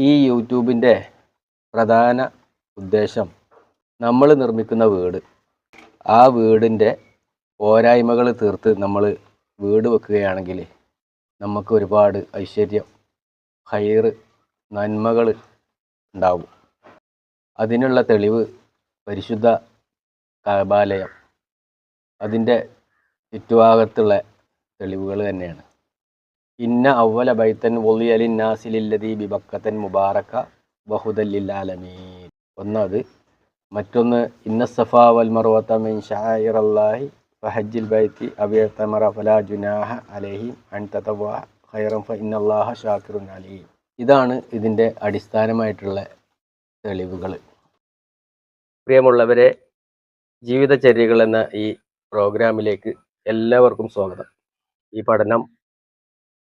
ഈ യൂട്യൂബിന്റെ പ്രധാന ഉദ്ദേശം നമ്മൾ നിർമ്മിക്കുന്ന വീട്. ആ വീടിന്റെ പോരായ്മകൾ തീർത്ത് നമ്മൾ വീട് വെക്കുകയാണെങ്കിൽ നമുക്ക് ഒരുപാട് ഐശ്വര്യം ഹൈറ് നന്മകൾ ഉണ്ടാവും. അതിനുള്ള തെളിവ് പരിശുദ്ധ കബാലയം. അതിന്റെ ചുറ്റുഭാഗത്തുള്ള തെളിവുകൾ തന്നെയാണ്. ഇന്ന അവല ബൈത്തൻ വൊളിയലിൻ നാസിലില്ലതി ബിബക്കത്തൻ മുബാറക്ക ബഹുദല്ലില്ലാലമീൻ ഒന്നത് മറ്റൊന്ന് ഇന്ന സഫ വൽ മറുവത്ത ഷായിറല്ലാഹി ഫഹജ്ജിൽ ബൈത്തി അബിയത്തമറ ഫലാ ജുനാഹ അലൈഹി അൻ തതവ ഖൈറൻ ഫ ഇന്നല്ലാഹ ഷാക്കിറുൻ അലീം. ഇതാണ് ഇതിന്റെ അടിസ്ഥാനമായിട്ടുള്ള തെളിവുകൾ. പ്രിയമുള്ളവരെ ജീവിതചര്യകൾ എന്ന ഈ പ്രോഗ്രാമിലേക്ക് എല്ലാവർക്കും സ്വാഗതം. ഈ പഠനം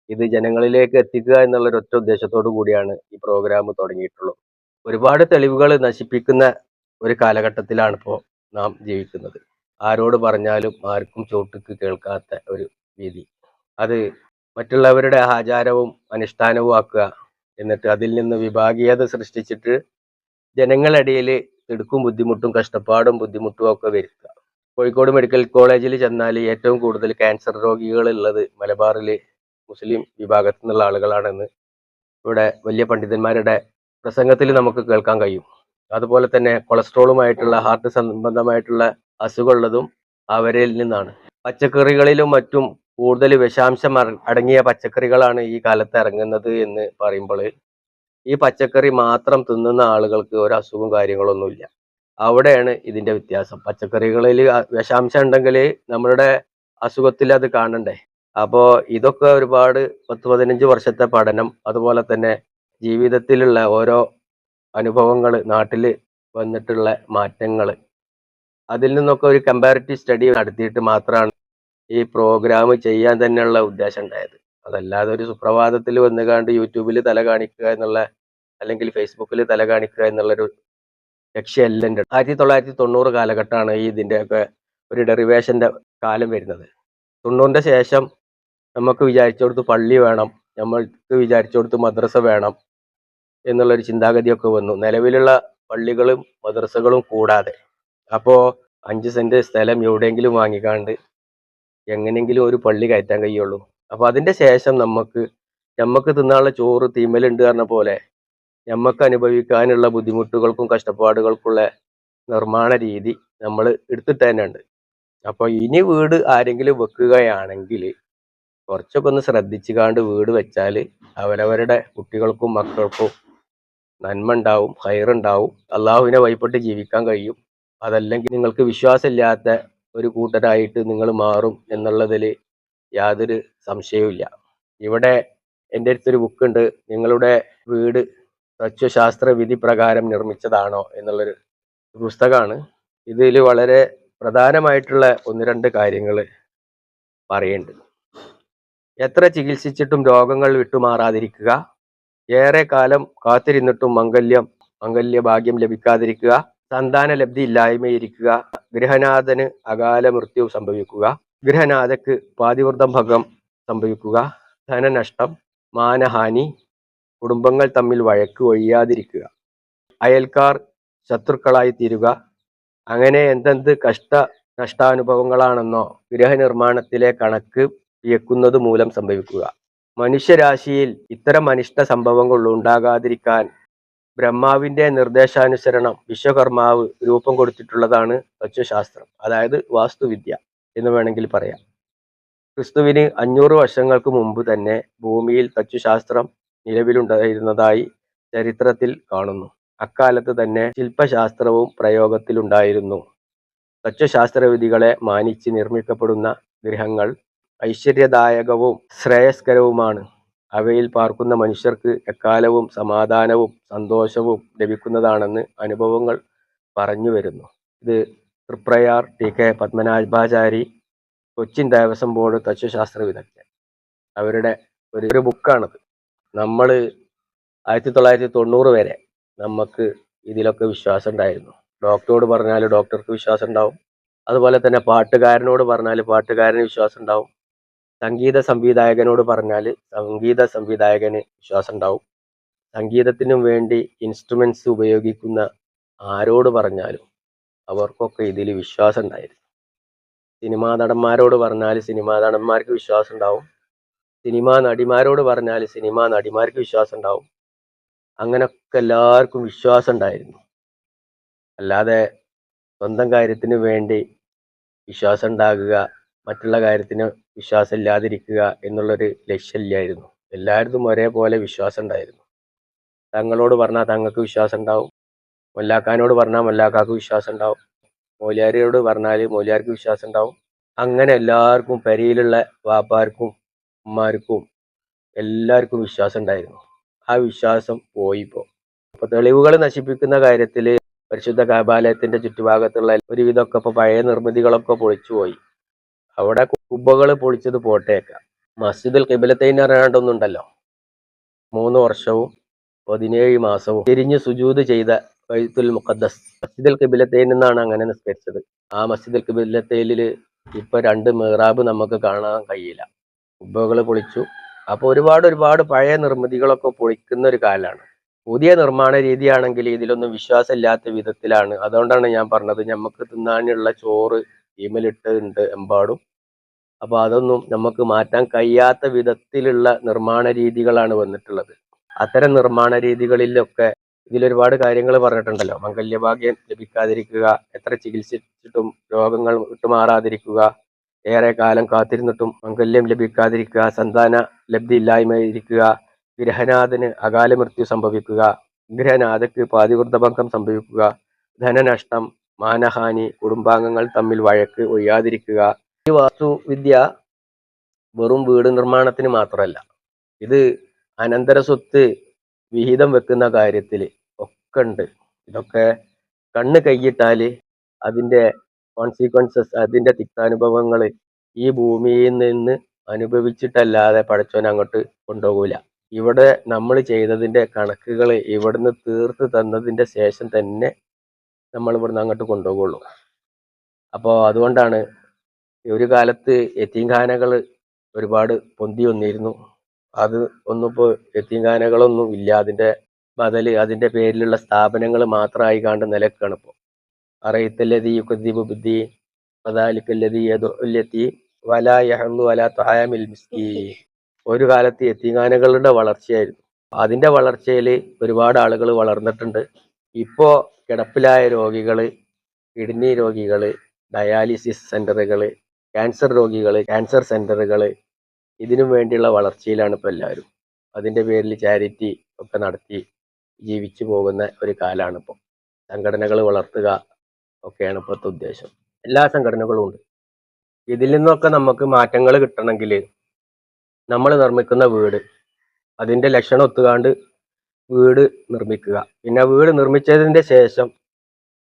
ഇത് ജനങ്ങളിലേക്ക് എത്തിക്കുക എന്നുള്ള ഒറ്റ ഉദ്ദേശത്തോടു കൂടിയാണ് ഈ പ്രോഗ്രാം തുടങ്ങിയിട്ടുള്ളത്. ഒരുപാട് തെളിവുകൾ നശിപ്പിക്കുന്ന ഒരു കാലഘട്ടത്തിലാണ് ഇപ്പോൾ നാം ജീവിക്കുന്നത്. ആരോട് പറഞ്ഞാലും ആർക്കും ചോട്ടുക്ക് കേൾക്കാത്ത ഒരു രീതി. അത് മറ്റുള്ളവരുടെ ആചാരവും അനുഷ്ഠാനവും ആക്കുക എന്നിട്ട് അതിൽ നിന്ന് വിഭാഗീയത സൃഷ്ടിച്ചിട്ട് ജനങ്ങളിടയിൽ തിടുക്കും ബുദ്ധിമുട്ടും കഷ്ടപ്പാടും ബുദ്ധിമുട്ടും ഒക്കെ വരുത്തുക. കോഴിക്കോട് മെഡിക്കൽ കോളേജിൽ ചെന്നാൽ ഏറ്റവും കൂടുതൽ ക്യാൻസർ രോഗികൾ ഉള്ളത് മലബാറിൽ മുസ്ലിം വിഭാഗത്തിൽ നിന്നുള്ള ആളുകളാണെന്ന് ഇവിടെ വലിയ പണ്ഡിതന്മാരുടെ പ്രസംഗത്തിൽ നമുക്ക് കേൾക്കാൻ കഴിയും. അതുപോലെ തന്നെ കൊളസ്ട്രോളുമായിട്ടുള്ള ഹാർട്ട് സംബന്ധമായിട്ടുള്ള അസുഖമുള്ളതും അവരിൽ നിന്നാണ്. പച്ചക്കറികളിലും മറ്റും കൂടുതൽ വിഷാംശം അടങ്ങിയ പച്ചക്കറികളാണ് ഈ കാലത്ത് ഇറങ്ങുന്നത് എന്ന് പറയുമ്പോൾ ഈ പച്ചക്കറി മാത്രം തിന്നുന്ന ആളുകൾക്ക് ഒരു അസുഖവും കാര്യങ്ങളൊന്നുമില്ല അവിടെയാണ് ഇതിന്റെ വ്യത്യാസം. പച്ചക്കറികളിൽ വിഷാംശം ഉണ്ടെങ്കിൽ നമ്മളുടെ അസുഖത്തിൽ അത് കാണണ്ടേ? അപ്പോ ഇതൊക്കെ ഒരുപാട് പത്ത് പതിനഞ്ച് വർഷത്തെ പഠനം അതുപോലെ തന്നെ ജീവിതത്തിലുള്ള ഓരോ അനുഭവങ്ങൾ നാട്ടിൽ വന്നിട്ടുള്ള മാറ്റങ്ങൾ അതിൽ നിന്നൊക്കെ ഒരു കമ്പാരിറ്റീവ് സ്റ്റഡി നടത്തിയിട്ട് മാത്രമാണ് ഈ പ്രോഗ്രാം ചെയ്യാൻ തന്നെയുള്ള ഉദ്ദേശം ഉണ്ടായത് അതല്ലാതെ ഒരു സുപ്രഭാതത്തിൽ വന്നുകാണ്ട് യൂട്യൂബിൽ തല കാണിക്കുക എന്നുള്ള അല്ലെങ്കിൽ ഫേസ്ബുക്കിൽ തല കാണിക്കുക എന്നുള്ളൊരു ലക്ഷ്യമല്ല എന്റെ ആയിരത്തി തൊള്ളായിരത്തി തൊണ്ണൂറ് കാലഘട്ടമാണ് ഈ ഇതിന്റെയൊക്കെ ഒരു ഡെറിവേഷന്റെ കാലം വരുന്നത്. തൊണ്ണൂറിന്റെ ശേഷം നമുക്ക് വിചാരിച്ചോടത്ത് പള്ളി വേണം നമ്മൾക്ക് വിചാരിച്ചോടത്ത് മദ്രസ വേണം എന്നുള്ളൊരു ചിന്താഗതിയൊക്കെ വന്നു. നിലവിലുള്ള പള്ളികളും മദ്രസകളും കൂടാതെ. അപ്പോൾ അഞ്ച് സെന്റ് സ്ഥലം എവിടെയെങ്കിലും വാങ്ങിക്കാണ്ട് എങ്ങനെയെങ്കിലും ഒരു പള്ളി കയറ്റാൻ കഴിയുള്ളൂ. അപ്പോൾ അതിന്റെ ശേഷം നമുക്ക് നമുക്ക് തിന്നാനുള്ള ചോറ് തീമലുണ്ട് പറഞ്ഞ പോലെ നമുക്ക് അനുഭവിക്കാനുള്ള ബുദ്ധിമുട്ടുകൾക്കും കഷ്ടപ്പാടുകൾക്കുള്ള നിർമ്മാണ രീതി നമ്മൾ എടുത്തിട്ട് തന്നെ ഉണ്ട് അപ്പോൾ ഇനി വീട് ആരെങ്കിലും വെക്കുകയാണെങ്കിൽ കുറച്ചൊക്കെ ഒന്ന് ശ്രദ്ധിച്ചു കാണ്ട് വീട് വെച്ചാൽ അവരവരുടെ കുട്ടികൾക്കും മക്കൾക്കും നന്മ ഉണ്ടാവും ഹൈറുണ്ടാവും അള്ളാഹുവിനെ വഴിപ്പെട്ട് ജീവിക്കാൻ കഴിയും. അതല്ലെങ്കിൽ നിങ്ങൾക്ക് വിശ്വാസമില്ലാത്ത ഒരു കൂട്ടരായിട്ട് നിങ്ങൾ മാറും എന്നുള്ളതിൽ യാതൊരു സംശയവുമില്ല. ഇവിടെ എന്റെ അടുത്തൊരു ബുക്കുണ്ട്. നിങ്ങളുടെ വീട് തത്വശാസ്ത്ര വിധി പ്രകാരം നിർമ്മിച്ചതാണോ എന്നുള്ളൊരു പുസ്തകമാണ്. ഇതിൽ വളരെ പ്രധാനമായിട്ടുള്ള ഒന്ന് രണ്ട് കാര്യങ്ങൾ പറയുന്നുണ്ട്. എത്ര ചികിത്സിച്ചിട്ടും രോഗങ്ങൾ വിട്ടുമാറാതിരിക്കുക. ഏറെ കാലം കാത്തിരുന്നിട്ടും മംഗല്യം മംഗല്യ ഭാഗ്യം ലഭിക്കാതിരിക്കുക. സന്താന ലബ്ധി ഇല്ലായ്മയിരിക്കുക. ഗൃഹനാഥന് അകാല മൃത്യു സംഭവിക്കുക. ഗൃഹനാഥക്ക് പാതിവൃതം ഭംഗം സംഭവിക്കുക. ധനനഷ്ടം മാനഹാനി കുടുംബങ്ങൾ തമ്മിൽ വഴക്ക് ഒഴിയാതിരിക്കുക. അയൽക്കാർ ശത്രുക്കളായി തീരുക. അങ്ങനെ എന്തെന്ത് കഷ്ട നഷ്ടാനുഭവങ്ങളാണെന്നോ ഗൃഹനിർമ്മാണത്തിലെ കണക്ക് വിയക്കുന്നത് മൂലം സംഭവിക്കുക. മനുഷ്യരാശിയിൽ ഇത്തരം അനിഷ്ട സംഭവങ്ങൾ ഉണ്ടാകാതിരിക്കാൻ ബ്രഹ്മാവിന്റെ നിർദ്ദേശാനുസരണം വിശ്വകർമാവ് രൂപം കൊടുത്തിട്ടുള്ളതാണ് തത്വശാസ്ത്രം അതായത് വാസ്തുവിദ്യ എന്ന് വേണമെങ്കിൽ പറയാം. ക്രിസ്തുവിന് അഞ്ഞൂറ് വർഷങ്ങൾക്ക് മുമ്പ് തന്നെ ഭൂമിയിൽ തച്ചുശാസ്ത്രം നിലവിലുണ്ടായിരുന്നതായി ചരിത്രത്തിൽ കാണുന്നു. അക്കാലത്ത് തന്നെ ശില്പശാസ്ത്രവും പ്രയോഗത്തിലുണ്ടായിരുന്നു. തച്ചുശാസ്ത്രവിധികളെ മാനിച്ച് നിർമ്മിക്കപ്പെടുന്ന ഗൃഹങ്ങൾ ഐശ്വര്യദായകവും ശ്രേയസ്കരവുമാണ്. അവയിൽ പാർക്കുന്ന മനുഷ്യർക്ക് എക്കാലവും സമാധാനവും സന്തോഷവും ലഭിക്കുന്നതാണെന്ന് അനുഭവങ്ങൾ പറഞ്ഞു വരുന്നു. ഇത് Triprayar T K Padmanabhachari Cochin Devaswom board തശ്വശാസ്ത്ര വിദഗ്ധൻ അവരുടെ ഒരു ഒരു ബുക്കാണത്. നമ്മൾ ആയിരത്തി തൊള്ളായിരത്തി തൊണ്ണൂറ് വരെ നമുക്ക് ഇതിലൊക്കെ വിശ്വാസം ഉണ്ടായിരുന്നു ഡോക്ടറോട് പറഞ്ഞാൽ ഡോക്ടർക്ക് വിശ്വാസം ഉണ്ടാവും അതുപോലെ തന്നെ പാട്ടുകാരനോട് പറഞ്ഞാൽ പാട്ടുകാരന് വിശ്വാസം ഉണ്ടാവും സംഗീത സംവിധായകനോട് പറഞ്ഞാൽ സംഗീത സംവിധായകന് വിശ്വാസം ഉണ്ടാവും സംഗീതത്തിനും വേണ്ടി ഇൻസ്ട്രുമെന്റ്സ് ഉപയോഗിക്കുന്ന ആരോട് പറഞ്ഞാലും അവർക്കൊക്കെ ഇതിൽ വിശ്വാസം ഉണ്ടായിരുന്നു സിനിമാ നടന്മാരോട് പറഞ്ഞാൽ സിനിമാ നടന്മാർക്ക് വിശ്വാസം ഉണ്ടാവും സിനിമാ നടിമാരോട് പറഞ്ഞാൽ സിനിമാ നടിമാർക്ക് വിശ്വാസം ഉണ്ടാവും അങ്ങനൊക്കെ എല്ലാവർക്കും വിശ്വാസം ഉണ്ടായിരുന്നു അല്ലാതെ സ്വന്തം കാര്യത്തിന് വേണ്ടി വിശ്വാസം ഉണ്ടാകുക മറ്റുള്ള കാര്യത്തിന് വിശ്വാസം ഇല്ലാതിരിക്കുക എന്നുള്ളൊരു ലക്ഷ്യമില്ലായിരുന്നു. എല്ലായിടത്തും ഒരേപോലെ വിശ്വാസം ഉണ്ടായിരുന്നു തങ്ങളോട് പറഞ്ഞാൽ തങ്ങൾക്ക് വിശ്വാസം ഉണ്ടാവും മൊല്ലാക്കാനോട് പറഞ്ഞാൽ മൊല്ലാക്കാക്ക് വിശ്വാസം ഉണ്ടാവും മൂല്യാരിയോട് പറഞ്ഞാൽ മൂല്യാർക്ക് വിശ്വാസം ഉണ്ടാവും അങ്ങനെ എല്ലാവർക്കും പെരയിലുള്ള വാപ്പാർക്കും ഉമ്മാർക്കും എല്ലാവർക്കും വിശ്വാസം ഉണ്ടായിരുന്നു ആ വിശ്വാസം പോയിപ്പോ. അപ്പൊ തെളിവുകൾ നശിപ്പിക്കുന്ന കാര്യത്തിൽ പരിശുദ്ധ കാബാലയത്തിന്റെ ചുറ്റുഭാഗത്തുള്ള ഒരുവിധമൊക്കെ ഇപ്പൊ പഴയ നിർമ്മിതികളൊക്കെ പൊളിച്ചുപോയി. അവിടെ കുബകൾ പൊളിച്ചത് പോട്ടേക്കാം. മസ്ജിദുൽ കിബിലത്തൈൻ അറിയാണ്ടൊന്നുണ്ടല്ലോ മൂന്ന് വർഷവും പതിനേഴ് മാസവും തിരിഞ്ഞ് സുജൂത് ചെയ്ത ബൈത്തുൽ മുഖദ്ദസ് മസ്ജിദുൽ കിബിലത്തൈൻ എന്നാണ് അങ്ങനെ നിസ്കരിച്ചത്. ആ മസ്ജിദുൽ കിബിലത്തൈലിൽ ഇപ്പൊ രണ്ട് മെഹ്റാബ് നമുക്ക് കാണാൻ കഴിയില്ല. കുബകൾ പൊളിച്ചു. അപ്പൊ ഒരുപാട് ഒരുപാട് പഴയ നിർമ്മിതികളൊക്കെ പൊളിക്കുന്ന ഒരു കാലമാണ് പുതിയ നിർമ്മാണ രീതിയാണെങ്കിൽ ഇതിലൊന്നും വിശ്വാസമില്ലാത്ത വിധത്തിലാണ്. അതുകൊണ്ടാണ് ഞാൻ പറഞ്ഞത് നമുക്ക് തിന്നാനുള്ള ചോറ് ഈമലിട്ടുണ്ട് എമ്പാടും. അപ്പോൾ അതൊന്നും നമുക്ക് മാറ്റാൻ കഴിയാത്ത വിധത്തിലുള്ള നിർമ്മാണ രീതികളാണ് വന്നിട്ടുള്ളത്. അത്തരം നിർമ്മാണ രീതികളിലൊക്കെ ഇതിലൊരുപാട് കാര്യങ്ങൾ പറഞ്ഞിട്ടുണ്ടല്ലോ. മംഗല്യഭാഗ്യം ലഭിക്കാതിരിക്കുക എത്ര ചികിത്സിച്ചിട്ടും രോഗങ്ങൾ വിട്ടുമാറാതിരിക്കുക ഏറെ കാലം കാത്തിരുന്നിട്ടും മംഗല്യം ലഭിക്കാതിരിക്കുക സന്താന ലബ്ധി ഇല്ലായ്മയിരിക്കുക ഗ്രഹനാഥന് അകാല മൃത്യു സംഭവിക്കുക ഗ്രഹനാഥക്ക് പാതിവൃദ്ധഭംഗം സംഭവിക്കുക ധനനഷ്ടം മാനഹാനി കുടുംബാംഗങ്ങൾ തമ്മിൽ വഴക്ക് ഒഴിയാതിരിക്കുക. ഈ വാസ്തുവിദ്യ വെറും വീട് നിർമ്മാണത്തിന് മാത്രമല്ല ഇത് അനന്തര സ്വത്ത് വിഹിതം വെക്കുന്ന കാര്യത്തിൽ ഒക്കെ ഉണ്ട് ഇതൊക്കെ കണ്ണ് കൈയിട്ടാൽ അതിന്റെ കോൺസിക്വൻസസ് അതിന്റെ തിക്താനുഭവങ്ങൾ ഈ ഭൂമിയിൽ നിന്ന് അനുഭവിച്ചിട്ടല്ലാതെ പടച്ചോൻ അങ്ങോട്ട് കൊണ്ടുപോകൂല. ഇവിടെ നമ്മൾ ചെയ്തതിന്റെ കണക്കുകൾ ഇവിടുന്ന് തീർത്ത് തന്നതിന്റെ ശേഷം തന്നെ നമ്മൾ ഇവിടുന്ന് അങ്ങോട്ട് കൊണ്ടുപോകുള്ളൂ അപ്പോൾ അതുകൊണ്ടാണ് ഒരു കാലത്ത് എത്തിങ്കാനകൾ ഒരുപാട് പൊന്തി വന്നിരുന്നു. അത് ഒന്നിപ്പോൾ എത്തിങ്കാനകളൊന്നും ഇല്ല. അതിന്റെ ബദൽ അതിന്റെ പേരിലുള്ള സ്ഥാപനങ്ങൾ മാത്രമായി കാണ്ട് നിലക്കാണ് ഇപ്പോൾ അറിയത്തല്ലതി യുക്കദ്ദീബ് ബുദ്ധി പതാലിക്കല്ലതി യദുല്ലത്തി വല യഹു വല തായമിൽ മിസ്കി ഒരു കാലത്ത് എത്തിങ്കാനകളുടെ വളർച്ചയായിരുന്നു. അതിന്റെ വളർച്ചയിൽ ഒരുപാട് ആളുകൾ വളർന്നിട്ടുണ്ട്. ഇപ്പോ കിടപ്പിലായ രോഗികൾ കിഡ്നി രോഗികൾ ഡയാലിസിസ് സെന്ററുകൾ ക്യാൻസർ രോഗികൾ ക്യാൻസർ സെന്ററുകൾ ഇതിനു വേണ്ടിയുള്ള വളർച്ചയിലാണ് ഇപ്പോൾ എല്ലാവരും. അതിന്റെ പേരിൽ ചാരിറ്റി ഒക്കെ നടത്തി ജീവിച്ചു പോകുന്ന ഒരു കാലമാണ് ഇപ്പോൾ സംഘടനകൾ വളർത്തുക ഒക്കെയാണ് ഇപ്പോഴത്തെ ഉദ്ദേശം. എല്ലാ സംഘടനകളും ഉണ്ട്. ഇതിൽ നിന്നൊക്കെ നമുക്ക് മാറ്റങ്ങൾ കിട്ടണമെങ്കിൽ നമ്മൾ നിർമ്മിക്കുന്ന വീട് അതിന്റെ ലക്ഷണം ഒത്തുകാണ്ട് വീട് നിർമ്മിക്കുക. പിന്നെ വീട് നിർമ്മിച്ചതിന്റെ ശേഷം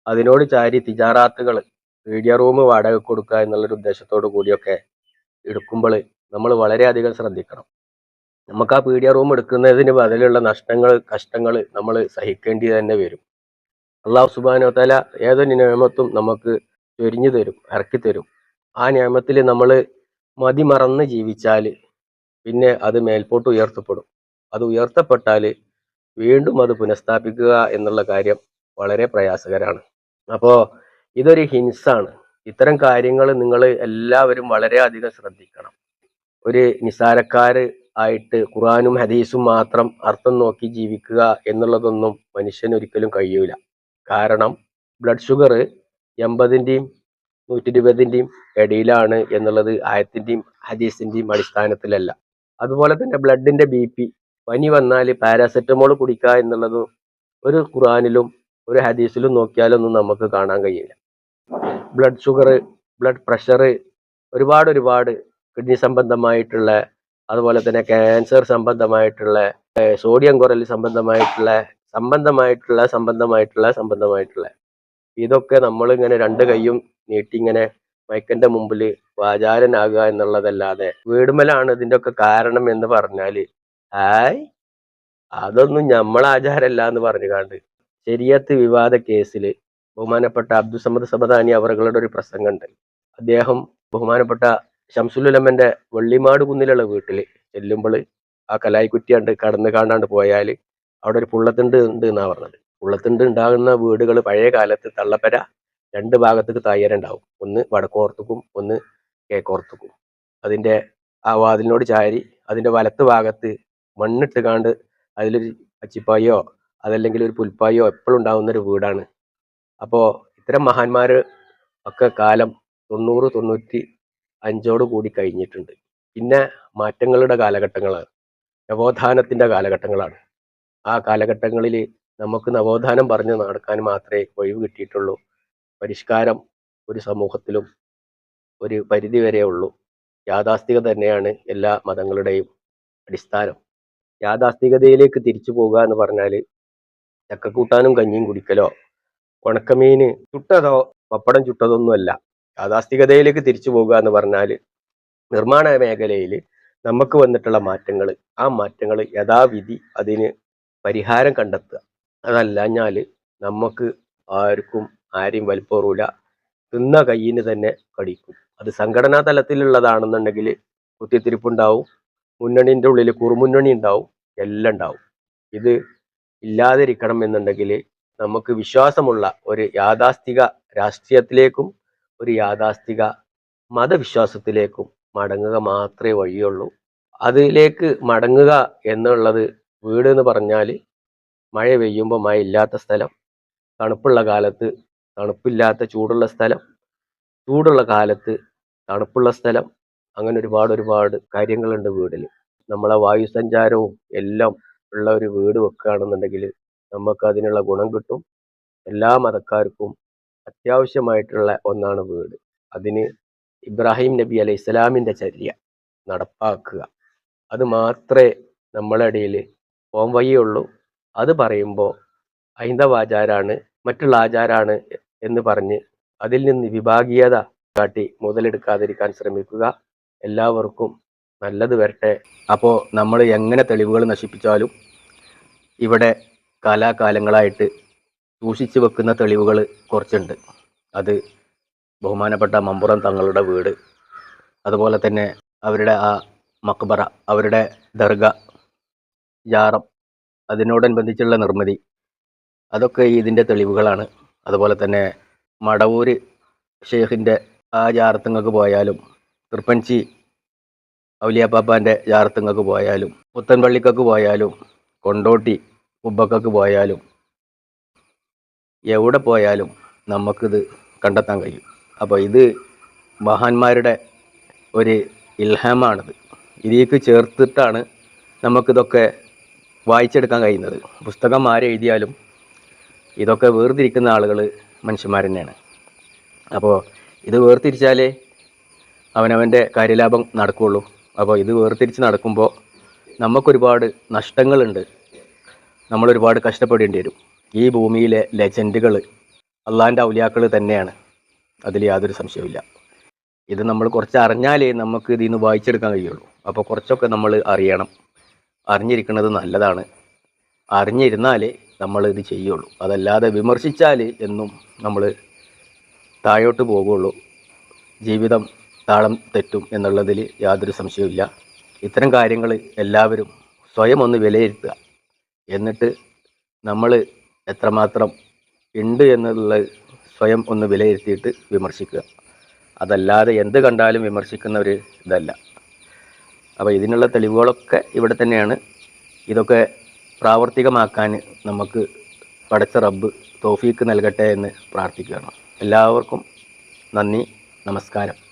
അതിനോട് ചാരി തിജാറാത്തുകൾ മീഡിയ റൂം വാടക കൊടുക്കുക എന്നുള്ളൊരു ഉദ്ദേശത്തോടു കൂടിയൊക്കെ എടുക്കുമ്പോൾ നമ്മൾ വളരെയധികം ശ്രദ്ധിക്കണം. നമുക്ക് ആ പീഡിയ റൂം എടുക്കുന്നതിന് ബദലുള്ള നഷ്ടങ്ങൾ കഷ്ടങ്ങൾ നമ്മൾ സഹിക്കേണ്ടി തന്നെ വരും. അള്ളാഹു സുബാനോ തല ഏതൊരു നിയമത്തും നമുക്ക് ചൊരിഞ്ഞു തരും ഇറക്കി തരും. ആ നിയമത്തിൽ നമ്മൾ മതിമറന്ന് ജീവിച്ചാൽ പിന്നെ അത് മേൽപോട്ട് ഉയർത്തപ്പെടും. അത് ഉയർത്തപ്പെട്ടാൽ വീണ്ടും അത് പുനഃസ്ഥാപിക്കുക എന്നുള്ള കാര്യം വളരെ പ്രയാസകരമാണ്. അപ്പോൾ ഇതൊരു ഹിൻസാണ് ഇത്തരം കാര്യങ്ങൾ നിങ്ങൾ എല്ലാവരും വളരെയധികം ശ്രദ്ധിക്കണം. ഒരു നിസാരക്കാര് ആയിട്ട് ഖുറാനും ഹദീസും മാത്രം അർത്ഥം നോക്കി ജീവിക്കുക എന്നുള്ളതൊന്നും മനുഷ്യന് ഒരിക്കലും കഴിയൂല. കാരണം ബ്ലഡ് ഷുഗർ എൺപതിന്റെയും നൂറ്റി ഇരുപതിന്റെയും ഇടയിലാണ് എന്നുള്ളത് ആയത്തിന്റെയും ഹദീസിന്റെയും അടിസ്ഥാനത്തിലല്ല. അതുപോലെ തന്നെ ബ്ലഡിന്റെ ബി പി പനി വന്നാൽ പാരാസെറ്റമോൾ കുടിക്കുക എന്നുള്ളത് ഒരു ഖുറാനിലും ഒരു ഹദീസിലും നോക്കിയാലൊന്നും നമുക്ക് കാണാൻ കഴിയില്ല. ബ്ലഡ് ഷുഗർ ബ്ലഡ് പ്രഷർ ഒരുപാട് ഒരുപാട് കിഡ്നി സംബന്ധമായിട്ടുള്ള അതുപോലെ തന്നെ ക്യാൻസർ സംബന്ധമായിട്ടുള്ള സോഡിയം കുറൽ സംബന്ധമായിട്ടുള്ള സംബന്ധമായിട്ടുള്ള സംബന്ധമായിട്ടുള്ള സംബന്ധമായിട്ടുള്ള. ഇതൊക്കെ നമ്മൾ ഇങ്ങനെ രണ്ട് കൈയും നീട്ടി ഇങ്ങനെ മൈക്കന്റെ മുമ്പിൽ വാചാരനാകുക എന്നുള്ളതല്ലാതെ വീടുമലാണ് ഇതിന്റെ ഒക്കെ കാരണം എന്ന് പറഞ്ഞാൽ ഹായ്. അതൊന്നും നമ്മൾ ആചാരമല്ല എന്ന് പറഞ്ഞു കാണ്ട് ശരിയത്ത് വിവാദ കേസിൽ ബഹുമാനപ്പെട്ട അബ്ദുസമദ് സബദാനി അവറുകളുടെ ഒരു പ്രസംഗമുണ്ട് അദ്ദേഹം ബഹുമാനപ്പെട്ട ഷംസുലുലമ്മന്റെ വെള്ളിമാട് കുന്നിലുള്ള വീട്ടിൽ ചെല്ലുമ്പോൾ ആ കലായിക്കുറ്റിയാണ്ട് കടന്നു കാണാണ്ട് പോയാൽ അവിടെ ഒരു പുള്ളത്തിണ്ട് ഉണ്ട് എന്നാ പറഞ്ഞത്. പുള്ളത്തിണ്ട് ഉണ്ടാകുന്ന വീടുകൾ പഴയ കാലത്ത് തള്ളപ്പര രണ്ട് ഭാഗത്തേക്ക് തയ്യാറുണ്ടാവും ഒന്ന് വടക്കോർത്തുക്കും ഒന്ന് കേക്കോർത്തുക്കും അതിന്റെ ആ വാതിലിനോട് ചാരി അതിന്റെ വലത്ത് ഭാഗത്ത് മണ്ണിട്ട് കാണ്ട് അതിലൊരു അച്ചിപ്പായോ അതല്ലെങ്കിൽ ഒരു പുൽപ്പായോ എപ്പോഴും ഉണ്ടാകുന്ന ഒരു വീടാണ്. അപ്പോ ഇത്തരം മഹാന്മാര് ഒക്കെ കാലം തൊണ്ണൂറ് തൊണ്ണൂറ്റി അഞ്ചോട് കൂടി കഴിഞ്ഞിട്ടുണ്ട്. പിന്നെ മാറ്റങ്ങളുടെ കാലഘട്ടങ്ങളാണ്. നവോത്ഥാനത്തിന്റെ കാലഘട്ടങ്ങളാണ്. ആ കാലഘട്ടങ്ങളിൽ നമുക്ക് നവോത്ഥാനം പറഞ്ഞ് നടക്കാൻ മാത്രമേ ഒഴിവ് കിട്ടിയിട്ടുള്ളൂ. പരിഷ്കാരം ഒരു സമൂഹത്തിലും ഒരു പരിധി വരെ ഉള്ളൂ യാഥാസ്ഥിക തന്നെയാണ് എല്ലാ മതങ്ങളുടെയും അടിസ്ഥാനം. യാഥാസ്ഥികതയിലേക്ക് തിരിച്ചു പോകുക എന്ന് പറഞ്ഞാൽ ചക്കക്കൂട്ടാനും കഞ്ഞിയും കുടിക്കലോ ഉണക്കമീന് ചുട്ടതോ പപ്പടം ചുട്ടതൊന്നുമല്ല. യാഥാസ്ഥികതയിലേക്ക് തിരിച്ചു പോകുക എന്ന് പറഞ്ഞാൽ നിർമ്മാണ മേഖലയിൽ നമുക്ക് വന്നിട്ടുള്ള മാറ്റങ്ങൾ ആ മാറ്റങ്ങൾ യഥാവിധി അതിന് പരിഹാരം കണ്ടെത്തുക. അതല്ലഞ്ഞാൽ നമുക്ക് ആർക്കും ആരെയും വലിപ്പോറൂല. തിന്ന കയ്യിന് തന്നെ കടിക്കും. അത് സംഘടനാ തലത്തിലുള്ളതാണെന്നുണ്ടെങ്കിൽ കുത്തിത്തിരിപ്പുണ്ടാവും. മുന്നണിന്റെ ഉള്ളിൽ കുറുമുന്നണി ഉണ്ടാവും എല്ലാം ഉണ്ടാവും. ഇത് ഇല്ലാതിരിക്കണം എന്നുണ്ടെങ്കിൽ നമുക്ക് വിശ്വാസമുള്ള ഒരു യാഥാസ്ഥിക രാഷ്ട്രീയത്തിലേക്കും ഒരു യാഥാസ്ഥിക മതവിശ്വാസത്തിലേക്കും മടങ്ങുക മാത്രമേ വഴിയുള്ളൂ. അതിലേക്ക് മടങ്ങുക എന്നുള്ളത് വീട് എന്ന് പറഞ്ഞാൽ മഴ പെയ്യുമ്പോൾ മഴ ഇല്ലാത്ത സ്ഥലം തണുപ്പുള്ള കാലത്ത് തണുപ്പില്ലാത്ത ചൂടുള്ള സ്ഥലം ചൂടുള്ള കാലത്ത് തണുപ്പുള്ള സ്ഥലം അങ്ങനെ ഒരുപാട് ഒരുപാട് കാര്യങ്ങളുണ്ട് വീടിൽ നമ്മളെ വായു സഞ്ചാരവും എല്ലാം ഉള്ള ഒരു വീട് വെക്കുകയാണെന്നുണ്ടെങ്കിൽ നമുക്ക് അതിനുള്ള ഗുണം കിട്ടും. എല്ലാ മതക്കാർക്കും അത്യാവശ്യമായിട്ടുള്ള ഒന്നാണ് വീട്. അതിന് ഇബ്രാഹിം നബി അലൈഹി ഇസ്ലാമിന്റെ ചര്യ നടപ്പാക്കുക. അത് മാത്രമേ നമ്മളിടയിൽ പോം വഴിയുള്ളൂ. അത് പറയുമ്പോൾ ഹൈന്ദവ ആചാരാണ് മറ്റുള്ള ആചാരാണ് എന്ന് പറഞ്ഞ് അതിൽ നിന്ന് വിഭാഗീയത കാട്ടി മുതലെടുക്കാതിരിക്കാൻ ശ്രമിക്കുക. എല്ലാവർക്കും നല്ലത് വരട്ടെ. അപ്പോൾ നമ്മൾ എങ്ങനെ തെളിവുകൾ നശിപ്പിച്ചാലും ഇവിടെ കാലാകാലങ്ങളായിട്ട് സൂക്ഷിച്ചു വെക്കുന്ന തെളിവുകൾ കുറച്ചുണ്ട്. അത് ബഹുമാനപ്പെട്ട മമ്പുറം തങ്ങളുടെ വീട്. അതുപോലെ തന്നെ അവരുടെ ആ മക്ബറ അവരുടെ ദർഗ ജാറം അതിനോടനുബന്ധിച്ചുള്ള നിർമ്മിതി അതൊക്കെ ഇതിന്റെ തെളിവുകളാണ്. അതുപോലെ തന്നെ മടവൂര് ഷെയ്ഖിന്റെ ആ ജാറത്തുങ്ങൾക്ക് പോയാലും തൃപ്പഞ്ചി ഔലിയാപ്പാപ്പാന്റെ ജാറത്തുങ്ങൾക്ക് പോയാലും പുത്തൻപള്ളിക്കൊക്കെ പോയാലും കൊണ്ടോട്ടി ഉബക്കൊക്കെ പോയാലും എവിടെ പോയാലും നമുക്കിത് കണ്ടെത്താൻ കഴിയും. അപ്പോൾ ഇത് മഹാന്മാരുടെ ഒരു ഇൽഹാമാണിത്. ഇതിലേക്ക് ചേർത്തിട്ടാണ് നമുക്കിതൊക്കെ വായിച്ചെടുക്കാൻ കഴിയുന്നത്. പുസ്തകം ആരെഴുതിയാലും ഇതൊക്കെ വേർതിരിക്കുന്ന ആളുകൾ മനുഷ്യന്മാർ തന്നെയാണ് അപ്പോൾ ഇത് വേർതിരിച്ചാലേ അവനവന്റെ കാര്യലാഭം നടക്കുകയുള്ളൂ അപ്പോൾ ഇത് വേർതിരിച്ച് നടക്കുമ്പോൾ നമുക്കൊരുപാട് നഷ്ടങ്ങളുണ്ട്. നമ്മളൊരുപാട് കഷ്ടപ്പെടേണ്ടി വരും. ഈ ഭൂമിയിലെ ലെജൻഡുകൾ അള്ളാന്റെ ഔലിയാക്കൾ തന്നെയാണ്. അതിൽ യാതൊരു സംശയമില്ല ഇത് നമ്മൾ കുറച്ച് അറിഞ്ഞാലേ നമുക്ക് ഇതിൽ നിന്ന് വായിച്ചെടുക്കാൻ കഴിയുള്ളൂ. അപ്പോൾ കുറച്ചൊക്കെ നമ്മൾ അറിയണം. അറിഞ്ഞിരിക്കുന്നത് നല്ലതാണ്. അറിഞ്ഞിരുന്നാലേ നമ്മൾ ഇത് ചെയ്യുള്ളൂ. അതല്ലാതെ വിമർശിച്ചാൽ എന്നും നമ്മൾ താഴോട്ട് പോകുള്ളൂ. ജീവിതം താളം തെറ്റും എന്നുള്ളതിൽ യാതൊരു സംശയവുമില്ല. ഇത്തരം കാര്യങ്ങൾ എല്ലാവരും സ്വയം ഒന്ന് വിലയിരുത്തുക. എന്നിട്ട് നമ്മൾ എത്രമാത്രം ഉണ്ട് എന്നുള്ളത് സ്വയം ഒന്ന് വിലയിരുത്തിയിട്ട് വിമർശിക്കുക. അതല്ലാതെ എന്ത് കണ്ടാലും വിമർശിക്കുന്ന ഒരു ഇതല്ല. അപ്പോൾ ഇതിനുള്ള തെളിവുകളൊക്കെ ഇവിടെ തന്നെയാണ്. ഇതൊക്കെ പ്രാവർത്തികമാക്കാൻ നമുക്ക് പടച്ച റബ്ബ് തോഫീക്ക് നൽകട്ടെ എന്ന് പ്രാർത്ഥിക്കുകയാണ്. എല്ലാവർക്കും നന്ദി നമസ്കാരം.